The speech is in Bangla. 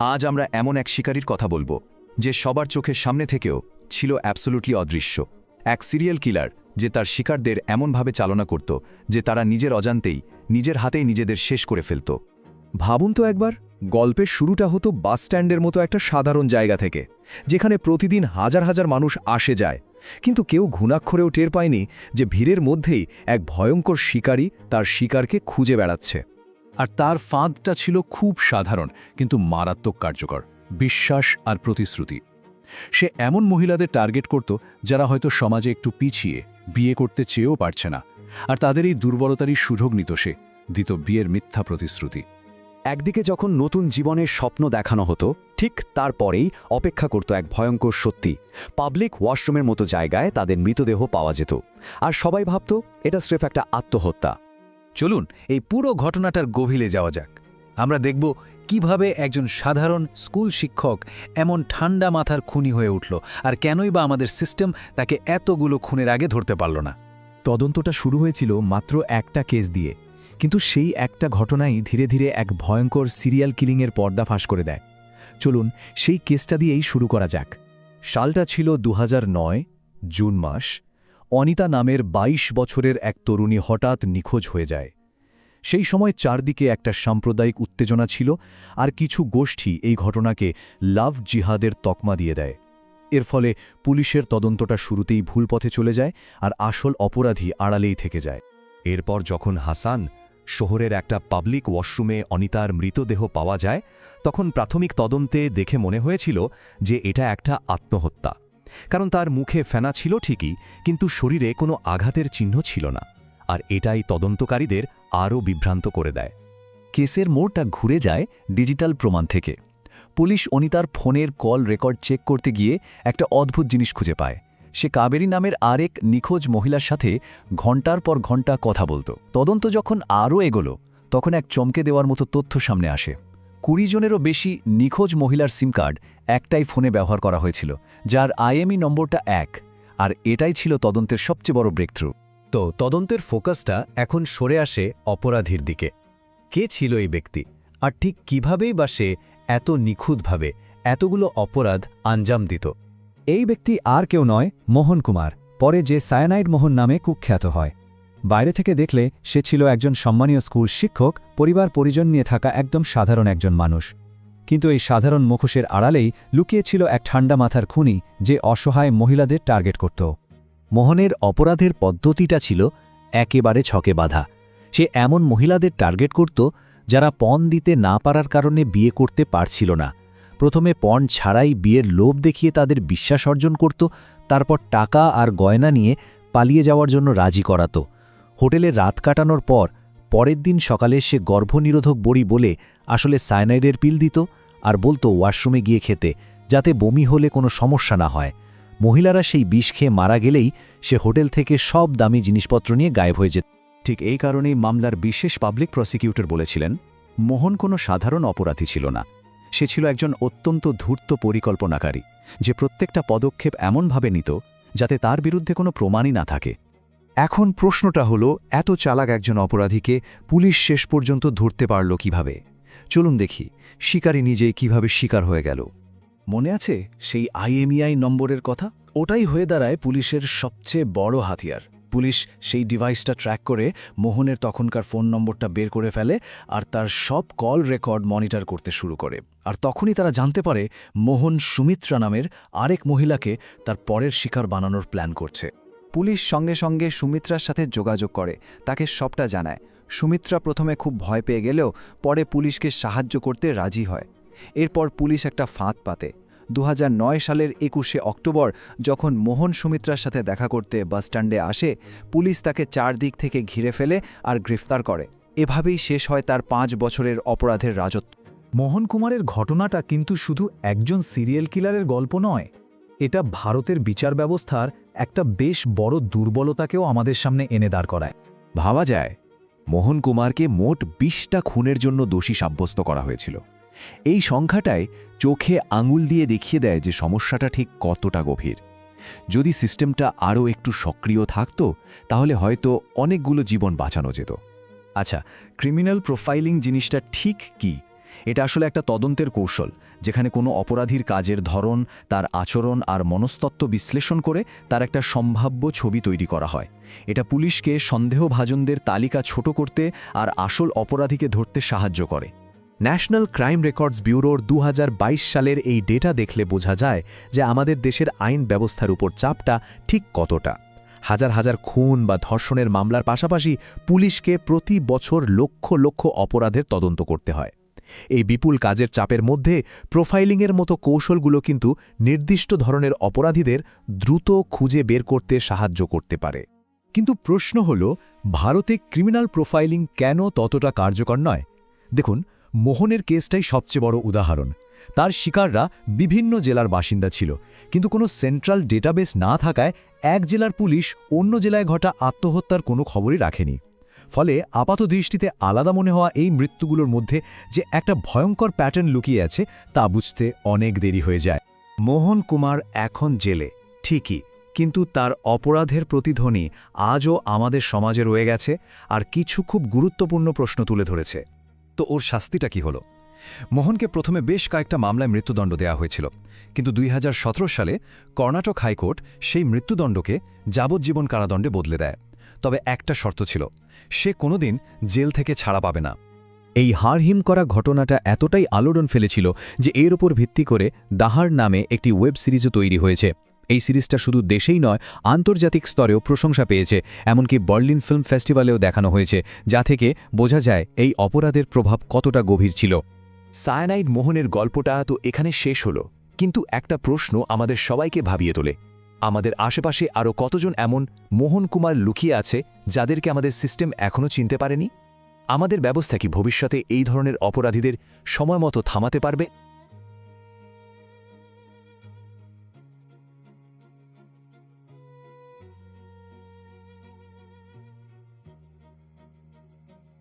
আজ আমরা এমন এক শিকারীর কথা বলব, যে সবার চোখের সামনে থেকেও ছিল অ্যাবসোলুটলি অদৃশ্য। এক সিরিয়াল কিলার যে তার শিকারদের এমনভাবে চালনা করত, যে তারা নিজের অজান্তেই, নিজের হাতেই নিজেদের শেষ করে ফেলত। ভাবুন তো একবার, গল্পের শুরুটা হতো বাস স্ট্যান্ডের মতো একটা সাধারণ জায়গা থেকে, যেখানে প্রতিদিন হাজার হাজার মানুষ আসে যায়। কিন্তু কেউ ঘুণাক্ষরেও টের পায়নি যে ভিড়ের মধ্যেই এক ভয়ঙ্কর শিকারী তার শিকারকে খুঁজে বেড়াচ্ছে। আর তার ফাঁদটা ছিল খুব সাধারণ, কিন্তু মারাত্মক কার্যকর, বিশ্বাস আর প্রতিশ্রুতি। সে এমন মহিলাদের টার্গেট করত যারা হয়তো সমাজে একটু পিছিয়ে, বিয়ে করতে চেয়েও পারছে না, আর তাদের এই দুর্বলতারই সুযোগ নিত সে, দিত বিয়ের মিথ্যা প্রতিশ্রুতি। একদিকে যখন নতুন জীবনের স্বপ্ন দেখানো হতো, ঠিক তারপরেই অপেক্ষা করত এক ভয়ঙ্কর সত্যি, পাবলিক ওয়াশরুমের মতো জায়গায় তাদের মৃতদেহ পাওয়া যেত, আর সবাই ভাবত, এটা স্রেফ একটা আত্মহত্যা। চলুন এই পুরো ঘটনাটার গভীরে যাওয়া যাক। আমরা দেখব কীভাবে একজন সাধারণ স্কুল শিক্ষক এমন ঠান্ডা মাথার খুনি হয়ে উঠল আর কেনই বা আমাদের সিস্টেম তাকে এতগুলো খুনের আগে ধরতে পারল না। তদন্তটা শুরু হয়েছিল মাত্র একটা কেস দিয়ে, কিন্তু সেই একটা ঘটনাই ধীরে ধীরে এক ভয়ঙ্কর সিরিয়াল কিলিংয়ের পর্দা ফাঁস করে দেয়। চলুন সেই কেসটা দিয়েই শুরু করা যাক। সালটা ছিল দু হাজার নয়, জুন মাস অনিতা নামের ২২ বছরের এক তরুণী হঠাৎ নিখোঁজ হয়ে যায়। সেই সময় চারদিকে একটা সাম্প্রদায়িক উত্তেজনা ছিল আর কিছু গোষ্ঠী এই ঘটনাকে লাভ জিহাদের তকমা দিয়ে দেয়। এর ফলে পুলিশের তদন্তটা শুরুতেই ভুল পথে চলে যায় আর আসল অপরাধী আড়ালেই থেকে যায়। এরপর যখন হাসান শহরের একটা পাবলিক ওয়াশরুমে অনিতার মৃতদেহ পাওয়া যায়, তখন প্রাথমিক তদন্তে দেখে মনে হয়েছিল যে এটা একটা আত্মহত্যা। কারণ তার মুখে ফেনা ছিল ঠিকই, কিন্তু শরীরে কোনো আঘাতের চিহ্ন ছিল না, আর এটাই তদন্তকারীদের আরও বিভ্রান্ত করে দেয়। কেসের মোড়টা ঘুরে যায় ডিজিটাল প্রমাণ থেকে। পুলিশ অনিতার ফোনের কল রেকর্ড চেক করতে গিয়ে একটা অদ্ভুত জিনিস খুঁজে পায়। সে কাবেরী নামের আরেক নিখোঁজ মহিলার সাথে ঘণ্টার পর ঘণ্টা কথা বলতো। তদন্ত যখন আরও এগোলো, তখন এক চমকে দেওয়ার মতো তথ্য সামনে আসে। কুড়ি জনেরও বেশি নিখোঁজ মহিলার সিম কার্ড একটাই ফোনে ব্যবহার করা হয়েছিল, যার আইএমই নম্বরটা এক, আর এটাই ছিল তদন্তের সবচেয়ে বড় ব্রেকথ্রু তো তদন্তের ফোকাসটা এখন সরে আসে অপরাধীর দিকে। কে ছিল এই ব্যক্তি? আর ঠিক কিভাবেই বা সে এত নিখুঁতভাবে এতগুলো অপরাধ আঞ্জাম দিত? এই ব্যক্তি আর কেউ নয়, মোহন কুমার, পরে যে সায়ানাইড মোহন নামে কুখ্যাত হয়। বাইরে থেকে দেখলে সে ছিল একজন সম্মানীয় স্কুল শিক্ষক, পরিবার পরিজন নিয়ে থাকা একদম সাধারণ একজন মানুষ। কিন্তু এই সাধারণ মুখোশের আড়ালেই লুকিয়েছিল এক ঠান্ডা মাথার খুনি যে অসহায় মহিলাদের টার্গেট করত। মোহনের অপরাধের পদ্ধতিটা ছিল একেবারে ছকে বাঁধা। সে এমন মহিলাদের টার্গেট করত যারা পণ দিতে না পারার কারণে বিয়ে করতে পারছিল না। প্রথমে পণ ছাড়াই বিয়ের লোভ দেখিয়ে তাদের বিশ্বাস অর্জন করত, তারপর টাকা আর গয়না নিয়ে পালিয়ে যাওয়ার জন্য রাজি করাত। হোটেলে রাত কাটানোর পর পরের দিন সকালে সে গর্ভনিরোধক বড়ি বলে আসলে সায়ানাইডের পিল দিত আর বলতো ওয়াশরুমে গিয়ে খেতে, যাতে বমি হলে কোনো সমস্যা না হয়। মহিলারা সেই বিষ খেয়ে মারা গেলেই সে হোটেল থেকে সব দামি জিনিসপত্র নিয়ে গায়েব হয়ে যেত। ঠিক এই কারণেই মামলার বিশেষ পাবলিক প্রসিকিউটর বলেছিলেন, মোহন কোনো সাধারণ অপরাধী ছিল না। সে ছিল একজন অত্যন্ত ধূর্ত পরিকল্পনাকারী, যে প্রত্যেকটা পদক্ষেপ এমনভাবে নিত, যাতে তার বিরুদ্ধে কোনো প্রমাণই না থাকে। এখন প্রশ্নটা হলো, এত চালাক একজন অপরাধীকে পুলিশ শেষ পর্যন্ত ধরতে পারল কীভাবে? চলুন দেখি, শিকারী নিজেই কীভাবে শিকার হয়ে গেল। মনে আছে সেই আইএমইআই নম্বরের কথা? ওটাই হয়ে দাঁড়ায় পুলিশের সবচেয়ে বড় হাতিয়ার। পুলিশ সেই ডিভাইসটা ট্র্যাক করে মোহনের তখনকার ফোন নম্বরটা বের করে ফেলে আর তার সব কল রেকর্ড মনিটর করতে শুরু করে। আর তখনই তারা জানতে পারে, মোহন সুমিত্রা নামের আরেক মহিলাকে তার পরের শিকার বানানোর প্ল্যান করছে। পুলিশ সঙ্গে সঙ্গে সুমিত্রার সাথে যোগাযোগ করে, তাকে সবটা জানায়। সুমিত্রা প্রথমে খুব ভয় পেয়ে গেলেও পরে পুলিশকে সাহায্য করতে রাজি হয়। এরপর পুলিশ একটা ফাঁদ পাতে। দু হাজার নয় সালের একুশে অক্টোবর, যখন মোহন সুমিত্রার সাথে দেখা করতে বাসস্ট্যান্ডে আসে, পুলিশ তাকে চারদিক থেকে ঘিরে ফেলে আর গ্রেফতার করে। এভাবেই শেষ হয় তার পাঁচ বছরের অপরাধের রাজত্ব। মোহন কুমারের ঘটনাটা কিন্তু শুধু একজন সিরিয়াল কিলারের গল্প নয়, এটা ভারতের বিচার ব্যবস্থার একটা বেশ বড় দুর্বলতাকেও আমাদের সামনে এনে দাঁড় করায়। ভাবা যায়, মোহন কুমারকে মোট বিশটা খুনের জন্য দোষী সাব্যস্ত করা হয়েছিল। এই সংখ্যাটায় চোখে আঙুল দিয়ে দেখিয়ে দেয় যে সমস্যাটা ঠিক কতটা গভীর। যদি সিস্টেমটা আরও একটু সক্রিয় থাকত, তাহলে হয়তো অনেকগুলো জীবন বাঁচানো যেত। আচ্ছা ক্রিমিনাল প্রোফাইলিং জিনিসটা ঠিক কি? এটা আসলে একটা তদন্তের কৌশল, যেখানে কোনো অপরাধীর কাজের ধরন, তার আচরণ আর মনস্তত্ত্ব বিশ্লেষণ করে তার একটা সম্ভাব্য ছবি তৈরি করা হয়। এটা পুলিশকে সন্দেহভাজনদের তালিকা ছোট করতে আর আসল অপরাধীকে ধরতে সাহায্য করে। ন্যাশনাল ক্রাইম রেকর্ডস ব্যুরোর দু হাজার বাইশ সালের এই ডেটা দেখলে বোঝা যায় যে আমাদের দেশের আইন ব্যবস্থার উপর চাপটা ঠিক কতটা। হাজার হাজার খুন বা ধর্ষণের মামলার পাশাপাশি পুলিশকে প্রতি বছর লক্ষ লক্ষ অপরাধের তদন্ত করতে হয়। এই বিপুল কাজের চাপের মধ্যে প্রোফাইলিংয়ের মতো কৌশলগুলো কিন্তু নির্দিষ্ট ধরনের অপরাধীদের দ্রুত খুঁজে বের করতে সাহায্য করতে পারে। কিন্তু প্রশ্ন হল, ভারতে ক্রিমিনাল প্রোফাইলিং কেন ততটা কার্যকর নয়? দেখুন, মোহনের কেসটাই সবচেয়ে বড় উদাহরণ। তার শিকাররা বিভিন্ন জেলার বাসিন্দা ছিল, কিন্তু কোনো সেন্ট্রাল ডেটাবেস না থাকায় এক জেলার পুলিশ অন্য জেলায় ঘটা আত্মহত্যার কোনো খবরই রাখেনি। ফলে আপাত দৃষ্টিতে আলাদা মনে হওয়া এই মৃত্যুগুলোর মধ্যে যে একটা ভয়ঙ্কর প্যাটার্ন লুকিয়ে আছে তা বুঝতে অনেক দেরি হয়ে যায়। মোহন কুমার এখন জেলে, ঠিকই, কিন্তু তার অপরাধের প্রতিধ্বনি আজও আমাদের সমাজে রয়ে গেছে আর কিছু খুব গুরুত্বপূর্ণ প্রশ্ন তুলে ধরেছে। তো ওর শাস্তিটা কি হলো? মোহনকে প্রথমে বেশ কয়েকটা মামলায় মৃত্যুদণ্ড দেওয়া হয়েছিল, কিন্তু দুই হাজার সতেরো সালে কর্ণাটক হাইকোর্ট সেই মৃত্যুদণ্ডকে যাবজ্জীবন কারাদণ্ডে বদলে দেয়। তবে একটা শর্ত ছিল, সে কোনোদিন জেল থেকে ছাড়া পাবে না। এই হাড়হিম করা ঘটনাটা এতটাই আলোড়ন ফেলেছিল যে এর ওপর ভিত্তি করে দাহার নামে একটি ওয়েব সিরিজও তৈরি হয়েছে। এই সিরিজটা শুধু দেশেই নয়, আন্তর্জাতিক স্তরেও প্রশংসা পেয়েছে, এমনকি বার্লিন ফিল্ম ফেস্টিভ্যালেও দেখানো হয়েছে, যা থেকে বোঝা যায় এই অপরাধের প্রভাব কতটা গভীর ছিল। সায়ানাইড মোহনের গল্পটা তো এখানে শেষ হলো, কিন্তু একটা প্রশ্ন আমাদের সবাইকে ভাবিয়ে তোলে। আমাদের আশেপাশে আরও কতজন এমন মোহন কুমার লুকিয়ে আছে যাদেরকে আমাদের সিস্টেম এখনও চিনতে পারেনি? আমাদের ব্যবস্থা কি ভবিষ্যতে এই ধরনের অপরাধীদের সময়মতো থামাতে পারবে?